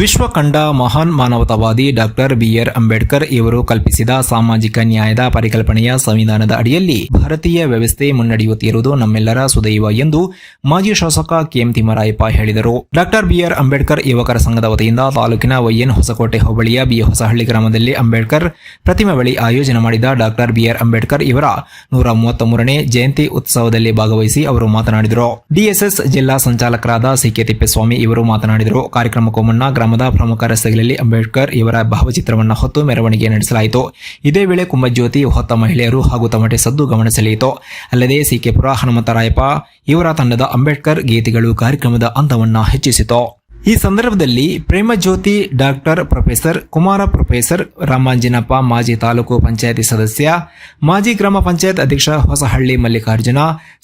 ವಿಶ್ವ ಕಂಡ ಮಹಾನ್ ಮಾನವತಾವಾದಿ ಡಾಕ್ಟರ್ ಬಿಆರ್ ಅಂಬೇಡ್ಕರ್ ಇವರು ಕಲ್ಪಿಸಿದ ಸಾಮಾಜಿಕ ನ್ಯಾಯದ ಪರಿಕಲ್ಪನೆಯ ಸಂವಿಧಾನದ ಅಡಿಯಲ್ಲಿ ಭಾರತೀಯ ವ್ಯವಸ್ಥೆ ಮುನ್ನಡೆಯುತ್ತಿರುವುದು ನಮ್ಮೆಲ್ಲರ ಸುದೈವ ಎಂದು ಮಾಜಿ ಶಾಸಕ ಕೆಎಂ ತಿಮ್ಮರಾಯಪ್ಪ ಹೇಳಿದರು. ಡಾಕ್ಟರ್ ಬಿಆರ್ ಅಂಬೇಡ್ಕರ್ ಯುವಕರ ಸಂಘದ ವತಿಯಿಂದ ತಾಲೂಕಿನ ವೈಎನ್ ಹೊಸಕೋಟೆ ಹೋಬಳಿಯ ಬಿ. ಹೊಸಹಳ್ಳಿ ಗ್ರಾಮದಲ್ಲಿ ಅಂಬೇಡ್ಕರ್ ಪ್ರತಿಮೆ ಬಳಿ ಆಯೋಜನೆ ಮಾಡಿದ ಡಾಕ್ಟರ್ ಬಿಆರ್ ಅಂಬೇಡ್ಕರ್ ಇವರ ನೂರ ಮೂವತ್ತ ಮೂರನೇ ಜಯಂತಿ ಉತ್ಸವದಲ್ಲಿ ಭಾಗವಹಿಸಿ ಅವರು ಮಾತನಾಡಿದರು. ಡಿಎಸ್ಎಸ್ ಜಿಲ್ಲಾ ಸಂಚಾಲಕರಾದ ಸಿಕೆ ತಿಪ್ಪೇಸ್ವಾಮಿ ಇವರು ಮಾತನಾಡಿದರು. ಕಾರ್ಯಕ್ರಮಕ್ಕೂ ಮುನ್ನ ಗ್ರಾಮದ ಪ್ರಮುಖ ರಸ್ತೆಗಳಲ್ಲಿ ಅಂಬೇಡ್ಕರ್ ಇವರ ಭಾವಚಿತ್ರವನ್ನು ಹೊತ್ತು ಮೆರವಣಿಗೆ ನಡೆಸಲಾಯಿತು. ಇದೇ ವೇಳೆ ಕುಂಭಜ್ಯೋತಿ ಹೊತ್ತ ಮಹಿಳೆಯರು ಹಾಗೂ ತಮಟೆ ಸದ್ದು ಗಮನ ಸೆಳೆಯಿತು ಅಲ್ಲದೆ ಸಿಕೆಪುರ ಹನುಮಂತರಾಯಪ್ಪ ಇವರ ತಂಡದ ಅಂಬೇಡ್ಕರ್ ಗೀತೆಗಳು ಕಾರ್ಯಕ್ರಮದ ಅಂದವನ್ನು ಹೆಚ್ಚಿಸಿತು. ಈ ಸಂದರ್ಭದಲ್ಲಿ Premajyoti doctor professor, Kumara professor, Ramanjinappa ಮಾಜಿ ತಾಲೂಕು ಪಂಚಾಯತಿ ಸದಸ್ಯ, ಮಾಜಿ ಗ್ರಾಮ ಪಂಚಾಯತ್ ಅಧ್ಯಕ್ಷ ಹೊಸಹಳ್ಳಿ ಮಲ್ಲಿಕಾರ್ಜುನ,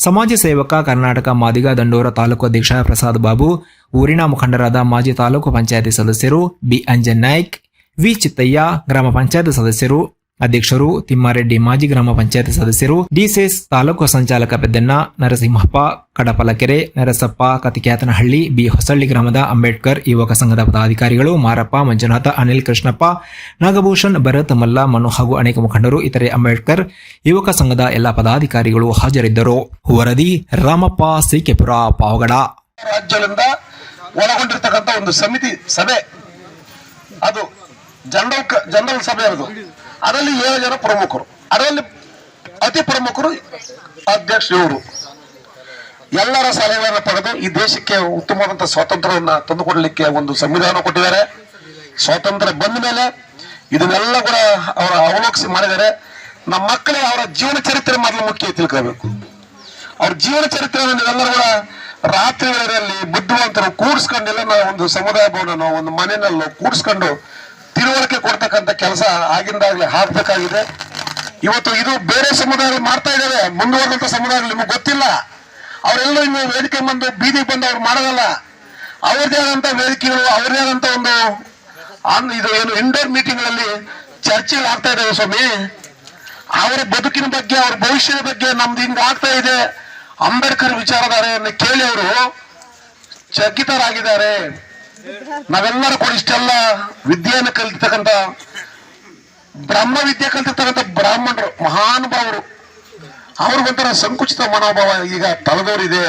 ಸಮಾಜ ಸೇವಕ ಕರ್ನಾಟಕ ಮಾದಿಗ ದಂಡೋರ ತಾಲೂಕು ಅಧ್ಯಕ್ಷ ಪ್ರಸಾದ್ ಬಾಬು, ಊರಿನ ಮುಖಂಡರಾದ ಮಾಜಿ ತಾಲೂಕು ಪಂಚಾಯತಿ ಸದಸ್ಯರು ಬಿ ಅಂಜನ್ ನಾಯ್ಕ್, ವಿ ಚಿತ್ತಯ್ಯ, ಗ್ರಾಮ ಪಂಚಾಯತ್ ಸದಸ್ಯರು ಅಧ್ಯಕ್ಷರು ತಿಮ್ಮಾರೆಡ್ಡಿ ಮಾಜಿ ಗ್ರಾಮ ಪಂಚಾಯತ್ ಸದಸ್ಯರು, ಡಿಸಿಎಸ್ ತಾಲೂಕು ಸಂಚಾಲಕ ಪೆದ್ದಣ್ಣ, ನರಸಿಂಹಪ್ಪ, ಕಡಪಲಕೆರೆ, ನರಸಪ್ಪ, ಕತಿಕ್ಯಾತನಹಳ್ಳಿ, ಬಿ ಹೊಸಳ್ಳಿ ಗ್ರಾಮದ ಅಂಬೇಡ್ಕರ್, ಯುವಕ ಸಂಘದ ಪದಾಧಿಕಾರಿಗಳು ಮಾರಪ್ಪ, ಮಂಜುನಾಥ, ಅನಿಲ್ ಕೃಷ್ಣಪ್ಪ, ನಾಗಭೂಷಣ್, ಭರತ್ ಮಲ್ಲ, ಮನು ಹಾಗೂ ಅನೇಕ ಮುಖಂಡರು, ಇತರೆ ಅಂಬೇಡ್ಕರ್, ಯುವಕ ಸಂಘದ ಎಲ್ಲ ಪದಾಧಿಕಾರಿಗಳು ಹಾಜರಿದ್ದರು. ವರದಿ, ರಾಮಪ್ಪ ಸಿಕೆಪುರ ಪಾವಗಡ. ಒಂದು ಸಮಿತಿ ಸಭೆ. ಅದು ಜನರಲ್ ಜನರಲ್ ಸಭೆ ಅದು. ಅದರಲ್ಲಿ ಏಳು ಜನ ಪ್ರಮುಖರು. ಅದರಲ್ಲಿ ಅತಿ ಪ್ರಮುಖರು ಅಧ್ಯಕ್ಷ ಇವರು. ಎಲ್ಲರ ಸಲಹೆಗಳನ್ನು ಪಡೆದು ಈ ದೇಶಕ್ಕೆ ಉತ್ತಮವಾದಂತಹ ಸ್ವಾತಂತ್ರ್ಯವನ್ನು ತಂದುಕೊಡ್ಲಿಕ್ಕೆ ಒಂದು ಸಂವಿಧಾನ ಕೊಟ್ಟಿದ್ದಾರೆ. ಸ್ವಾತಂತ್ರ್ಯ ಬಂದ ಮೇಲೆ ಇದನ್ನೆಲ್ಲ ಕೂಡ ಅವರ ಅವಲೋಕಿಸಿ ಮಾಡಿದ್ದಾರೆ. ನಮ್ಮ ಮಕ್ಕಳಿಗೆ ಅವರ ಜೀವನ ಚರಿತ್ರೆ ಮೊದಲು ಮುಖ್ಯ ತಿಳ್ಕೋಬೇಕು. ಅವ್ರ ಜೀವನ ಚರಿತ್ರೆಯನ್ನು ನೀವೆಲ್ಲರೂ ಕೂಡ ರಾತ್ರಿ ವೇಳೆಯಲ್ಲಿ ಬುದ್ಧಿವಂತರು ಕೂಡಿಸ್ಕೊಂಡೆಲ್ಲ ನಾವು ಒಂದು ಸಮುದಾಯ ಭವನನೋ ಒಂದು ಮನೆಯಲ್ಲೋ ಕೂಡಿಸ್ಕೊಂಡು ತಿಳುವಳಿಕೆ ಕೊಡ್ತಕ್ಕಂಥ ಕೆಲಸ ಆಗಿಂದಾಗಲೇ ಹಾಕ್ಬೇಕಾಗಿದೆ ಇವತ್ತು ಇದು ಬೇರೆ ಸಮುದಾಯಗಳು ಮಾಡ್ತಾ ಇದ್ದಾವೆ. ಮುಂದುವರೆದಂತ ಸಮುದಾಯಗಳು ನಿಮಗೆ ಗೊತ್ತಿಲ್ಲ. ಅವರೆಲ್ಲ ಇನ್ನು ವೇದಿಕೆ ಬಂದು ಬೀದಿಗೆ ಬಂದು ಅವ್ರು ಮಾಡೋದಲ್ಲ. ಅವ್ರದೇ ಆದಂತ ವೇದಿಕೆಗಳು ಅವ್ರದೇ ಆದಂತ ಒಂದು ಇದು ಏನು ಇಂಡೋರ್ ಮೀಟಿಂಗ್ಗಳಲ್ಲಿ ಚರ್ಚೆಗಳು ಆಗ್ತಾ ಇದ್ದಾವೆ ಸ್ವಾಮಿ. ಅವರ ಬದುಕಿನ ಬಗ್ಗೆ, ಅವ್ರ ಭವಿಷ್ಯದ ಬಗ್ಗೆ ನಮ್ದು ಹಿಂಗ ಆಗ್ತಾ ಇದೆ. ಅಂಬೇಡ್ಕರ್ ವಿಚಾರಧಾರೆಯನ್ನು ಕೇಳಿ ಅವರು ಚಕಿತರಾಗಿದ್ದಾರೆ. ನಾವೆಲ್ಲರೂ ಕೂಡ ಇಷ್ಟೆಲ್ಲ ವಿದ್ಯೆಯನ್ನು ಕಲಿತಕ್ಕಂಥ ಬ್ರಹ್ಮ ವಿದ್ಯೆ ಕಲಿತಿರ್ತಕ್ಕಂಥ ಬ್ರಾಹ್ಮಣರು, ಮಹಾನುಭಾವರು. ಅವ್ರಿಗೊಂಥರ ಸಂಕುಚಿತ ಮನೋಭಾವ ಈಗ ತಲೆದೋರಿದೆ.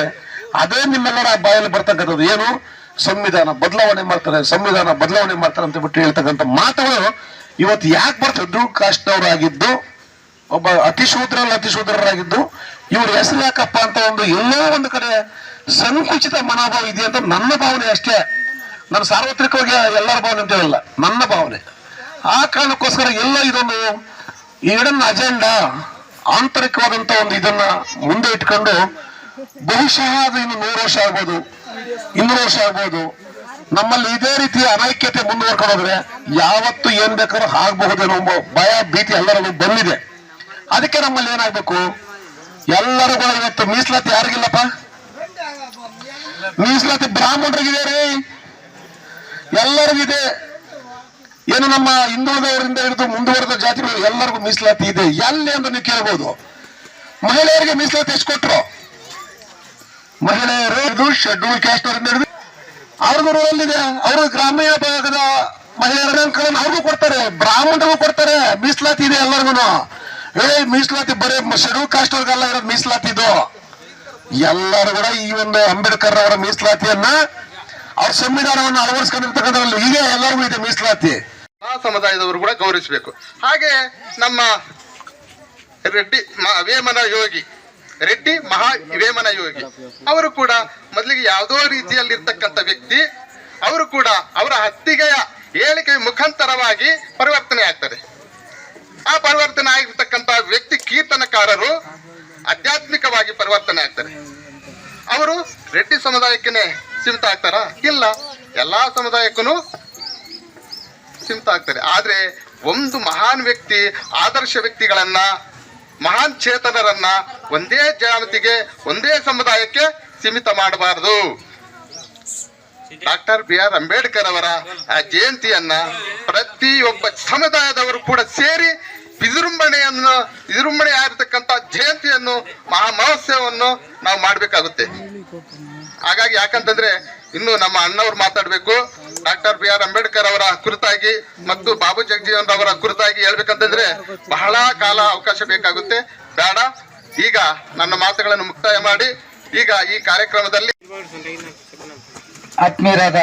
ಅದೇ ನಿಮ್ಮೆಲ್ಲರ ಬಾಯಲ್ಲಿ ಬರ್ತಕ್ಕಂಥದ್ದು. ಏನು? ಸಂವಿಧಾನ ಬದಲಾವಣೆ ಮಾಡ್ತಾರೆ, ಸಂವಿಧಾನ ಬದಲಾವಣೆ ಮಾಡ್ತಾರೆ ಅಂತ ಬಿಟ್ಟು ಹೇಳ್ತಕ್ಕಂಥ ಮಾತುಗಳು ಇವತ್ತು ಯಾಕೆ ಬರ್ತದೆ ಡ್ರೂ ಕಾಸ್ಟ್ನವರಾಗಿದ್ದು ಒಬ್ಬ ಅತಿ ಅತಿಶೂದ್ರರಾಗಿದ್ದು. ಅತಿ ಶೂದ್ರರಾಗಿದ್ದು ಇವ್ರ ಹೆಸರು ಯಾಕಪ್ಪ ಅಂತ ಒಂದು ಎಲ್ಲೋ ಒಂದು ಕಡೆ ಸಂಕುಚಿತ ಮನೋಭಾವ ಇದೆ ಅಂತ ನನ್ನ ಭಾವನೆ ಅಷ್ಟೇ. ನಾನು ಸಾರ್ವತ್ರಿಕವಾಗಿ ಎಲ್ಲರ ಭಾವನೆ ಅಂತ ಹೇಳಿಲ್ಲ, ನನ್ನ ಭಾವನೆ. ಆ ಕಾರಣಕ್ಕೋಸ್ಕರ ಎಲ್ಲ ಇದೊಂದು ಈಡನ್ ಅಜೆಂಡಾ ಆಂತರಿಕವಾದಂತ ಒಂದು ಇದನ್ನ ಮುಂದೆ ಇಟ್ಕೊಂಡು ಬಹುಶಃ ಅದು ಇನ್ನು ನೂರು ವರ್ಷ ಆಗ್ಬೋದು, ಇನ್ನೂರು ವರ್ಷ ಆಗ್ಬೋದು. ನಮ್ಮಲ್ಲಿ ಇದೇ ರೀತಿಯ ಅನೈಕ್ಯತೆ ಮುಂದುವರ್ಕೊಂಡೋದ್ರೆ ಯಾವತ್ತು ಏನ್ ಬೇಕಾದ್ರೂ ಆಗ್ಬಹುದೇನೋ ಭಯ, ಭೀತಿ ಎಲ್ಲರಿಗೂ ಬಂದಿದೆ. ಅದಕ್ಕೆ ನಮ್ಮಲ್ಲಿ ಏನಾಗ್ಬೇಕು? ಎಲ್ಲರೂ ಕೂಡ ಇವತ್ತು ಮೀಸಲಾತಿ ಯಾರಿಗಿಲ್ಲಪ್ಪ? ಮೀಸಲಾತಿ ಬ್ರಾಹ್ಮಣರಿಗಿದೆ ರೀ ಎಲ್ಲರಿಗಿದೆ. ಏನು ನಮ್ಮ ಹಿಂದುಳಿದವರಿಂದ ಹಿಡಿದು ಮುಂದುವರೆದ ಜಾತಿಗಳು ಎಲ್ಲರಿಗೂ ಮೀಸಲಾತಿ ಇದೆ. ಎಲ್ಲಿ ಅಂತ ನೀವು ಕೇಳ್ಬೋದು. ಮಹಿಳೆಯರಿಗೆ ಮೀಸಲಾತಿ ಎಷ್ಟು ಕೊಟ್ಟರು ಮಹಿಳೆಯರು ಶೆಡ್ಯೂಲ್ ಕ್ಯಾಸ್ಟ್ ಅವರಿಂದ ಹಿಡಿದು ಅವ್ರಿಗೂ ರೂಲ್ ಇದೆ ಅವರು ಗ್ರಾಮೀಣ ಭಾಗದ ಮಹಿಳೆಯರ ಅವ್ರಿಗೂ ಕೊಡ್ತಾರೆ. ಬ್ರಾಹ್ಮಣರಿಗೂ ಕೊಡ್ತಾರೆ. ಮೀಸಲಾತಿ ಇದೆ ಎಲ್ಲರಿಗೂ. ಏ, ಮೀಸಲಾತಿ ಬರೀ ಶೆಡ್ಯೂಲ್ ಕಾಸ್ಟ್ ಅವ್ರಿಗೆಲ್ಲ ಮೀಸಲಾತಿ ಇದು ಎಲ್ಲರೂ ಕೂಡ ಈ ಒಂದು ಅಂಬೇಡ್ಕರ್ ಅವರ ಮೀಸಲಾತಿಯನ್ನ ಅವ್ರ ಸಂವಿಧಾನವನ್ನು ಅಳವಡಿಸ್ಕೊಂಡಿರ್ತಕ್ಕಂಥದ್ರಲ್ಲಿ ಈಗ ಎಲ್ಲರಿಗೂ ಇದೆ ಮೀಸಲಾತಿ. ಆ ಸಮುದಾಯದವರು ಕೂಡ ಗೌರವಿಸಬೇಕು. ಹಾಗೆ ನಮ್ಮ ರೆಡ್ಡಿ ವೇಮನ ಯೋಗಿ, ರೆಡ್ಡಿ ಮಹಾ ವೇಮನ ಯೋಗಿ, ಅವರು ಕೂಡ ಮೊದಲಿಗೆ ಯಾವುದೋ ರೀತಿಯಲ್ಲಿರ್ತಕ್ಕಂಥ ವ್ಯಕ್ತಿ, ಅವರು ಕೂಡ ಅವರ ಹತ್ತಿಗೆಯ ಹೇಳಿಕೆ ಮುಖಾಂತರವಾಗಿ ಪರಿವರ್ತನೆ ಆಗ್ತದೆ ಆ ಪರಿವರ್ತನೆ ಆಗಿರ್ತಕ್ಕಂಥ ವ್ಯಕ್ತಿ ಕೀರ್ತನಕಾರರು ಆಧ್ಯಾತ್ಮಿಕವಾಗಿ ಪರಿವರ್ತನೆ ಆಗ್ತಾರೆ. ಅವರು ರೆಡ್ಡಿ ಸಮುದಾಯಕ್ಕೇನೆ ಸೀಮಿತ ಆಗ್ತಾರಾ? ಇಲ್ಲ. ಎಲ್ಲಾ ಸಮುದಾಯಕ್ಕೂ ಸೀಮಿತ ಆಗ್ತಾರೆ. ಆದ್ರೆ ಒಂದು ಮಹಾನ್ ವ್ಯಕ್ತಿ, ಆದರ್ಶ ವ್ಯಕ್ತಿಗಳನ್ನ, ಮಹಾನ್ ಚೇತನರನ್ನ ಒಂದೇ ಜಾತಿಗೆ, ಒಂದೇ ಸಮುದಾಯಕ್ಕೆ ಸೀಮಿತ ಮಾಡಬಾರದು. ಡಾಕ್ಟರ್ ಬಿ ಆರ್ ಅಂಬೇಡ್ಕರ್ ಅವರ ಆ ಜಯಂತಿಯನ್ನ ಪ್ರತಿಯೊಬ್ಬ ಸಮುದಾಯದವರು ಕೂಡ ಸೇರಿ ವಿಜೃಂಭಣೆಯನ್ನು ವಿಜೃಂಭಣೆ ಆಗಿರ್ತಕ್ಕಂಥ ಜಯಂತಿಯನ್ನು ಮಹಾ ನಾವು ಮಾಡಬೇಕಾಗುತ್ತೆ. ಹಾಗಾಗಿ ಯಾಕಂತಂದ್ರೆ ಇನ್ನು ನಮ್ಮ ಅಣ್ಣವ್ರು ಮಾತಾಡಬೇಕು. ಡಾಕ್ಟರ್ ಬಿ ಆರ್ ಅಂಬೇಡ್ಕರ್ ಅವರ ಕುರಿತಾಗಿ ಮತ್ತು ಬಾಬು ಜಗಜೀವನ್ ಅವರ ಕುರಿತಾಗಿ ಹೇಳ್ಬೇಕಂತಂದ್ರೆ ಬಹಳ ಕಾಲ ಅವಕಾಶ ಬೇಕಾಗುತ್ತೆ. ಬೇಡ. ಈಗ ನನ್ನ ಮಾತುಗಳನ್ನು ಮುಕ್ತಾಯ ಮಾಡಿ. ಈಗ ಈ ಕಾರ್ಯಕ್ರಮದಲ್ಲಿ ಆತ್ಮೀಯರಾದ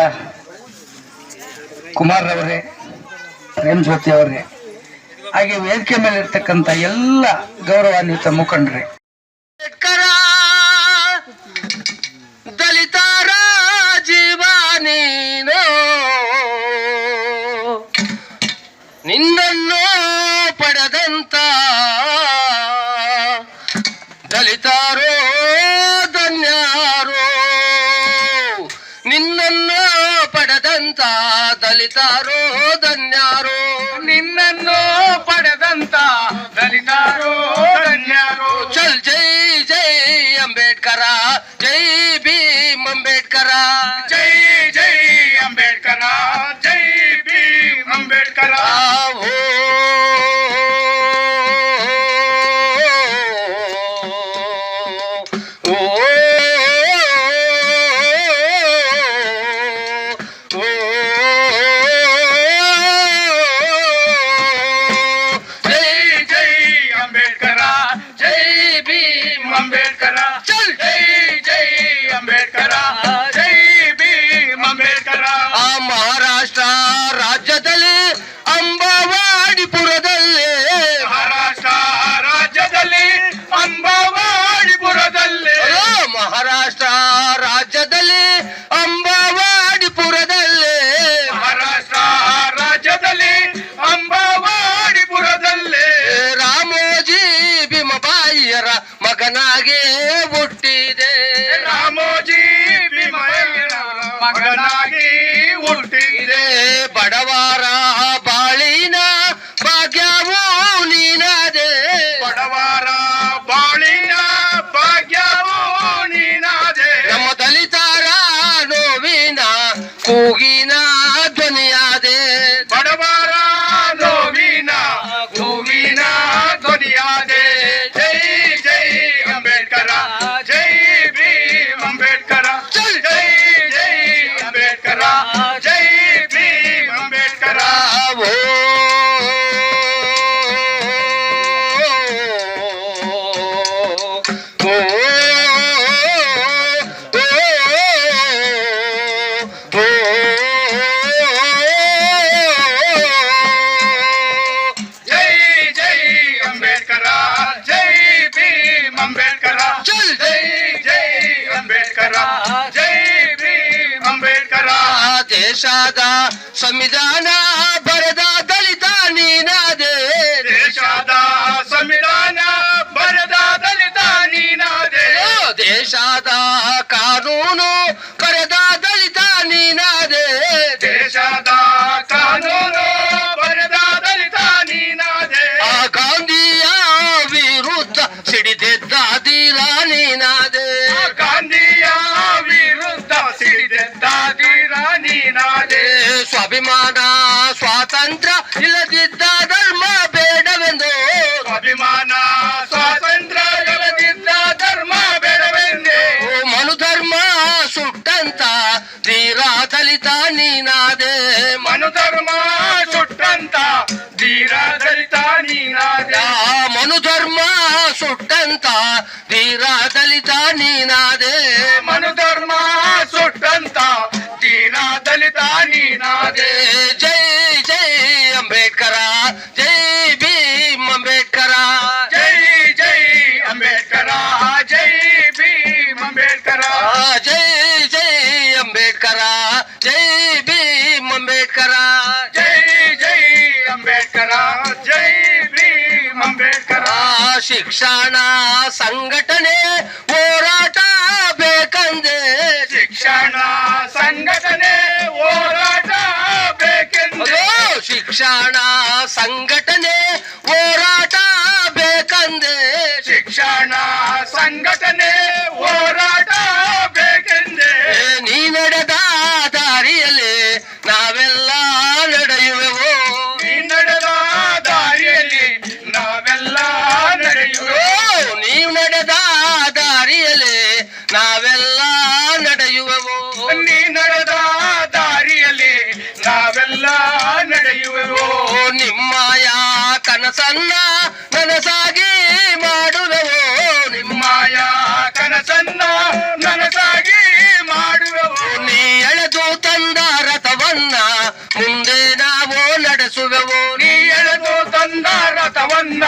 ಕುಮಾರ್ ಅವರೇ ಪ್ರೇಮ್ ಜ್ಯೋತಿ ಅವರೇ, ಹಾಗೆ ವೇದಿಕೆ ಮೇಲೆ ಇರ್ತಕ್ಕಂಥ ಎಲ್ಲ ಗೌರವಾನ್ವಿತ ಮುಖಂಡರೇ ಧನ್ಯರೋ. ನಿನ್ನನ್ನು ಪಡೆದಂತ ದಲಿತಾರೋ ಧನ್ಯರೋ. ನಿನ್ನನ್ನು ಪಡೆದಂತ ದಲಿತಾರೋ ಧನ್ಯರೋ. ಚಲ್ ಜೈ ಜೈ ಅಂಬೇಡ್ಕರ ಜೈ ಭೀಮ್ ಅಂಬೇಡ್ಕರ. ಜೈ ಜೈ ಅಂಬೇಡ್ಕರ. ದೇಶದ ಸಂವಿಧಾನ ಬರೆದ ದಲಿತ ನೀನಾದೆ ದೇಶದ ಸಂವಿಧಾನ ಬರೆದ ದಲಿತ ನೀನಾದೆ ದೇಶದ ಸ್ವಾಭಿಮಾನ ಸ್ವಾತಂತ್ರ್ಯ ಇಲ್ಲದಿದ್ದ ಧರ್ಮ ಬೇಡವೆಂದು ಸ್ವಾಭಿಮಾನ ಸ್ವಾತಂತ್ರ್ಯ ಇಲ್ಲದಿದ್ದ ಧರ್ಮ ಬೇಡವೆಂದೇ ಮನು ಧರ್ಮ ಸುಟ್ಟಂತ ಧೀರ ದಲಿತ ನೀನಾದೆ ಮನು ಧರ್ಮ ಸುಟ್ಟಂತ ಧೀರ ದಲಿತ ನೀನಾದೆ ಮನು ಧರ್ಮ ಸುಟ್ಟಂತ ಧೀರ ದಲಿತ ನೀನಾದೆ ಮನು ನೀನಾದೆ ಜೈ ಜೈ ಅಂಬೇಡ್ಕರ ಜೈ ಭೀಮ್ ಅಂಬೇಡ್ಕರ ಜೈ ಜೈ ಅಂಬೇಡ್ಕರ ಜೈ ಭೀಮ್ ಅಂಬೇಡ್ಕರ ಜೈ ಜೈ ಅಂಬೇಡ್ಕರ ಜೈ ಭೀಮ್ ಅಂಬೇಡ್ಕರ ಜೈ ಜೈ ಅಂಬೇಡ್ಕರ ಜೈ ಭೀಮ್ ಅಂಬೇಡ್ಕರ ಶಿಕ್ಷಣ ಶಿಕ್ಷಣ ಸಂಘಟನೆ ಹೋರಾಟ ಬೇಕಂದೆ. ಶಿಕ್ಷಣ ಸಂಘಟನೆ ಕನಸನ್ನ ನನಸಾಗಿ ಮಾಡುವೆವೋ ನಿಮ್ಮಯ ಕನಸನ್ನ ನನಸಾಗಿ ಮಾಡುವೆವು? ನೀ ಎಳೆದು ತಂದ ರಥವನ್ನ ಮುಂದೆ ನಾವು ನಡೆಸುವೆವು? ನೀ ಎಳೆದು ತಂದ ರಥವನ್ನ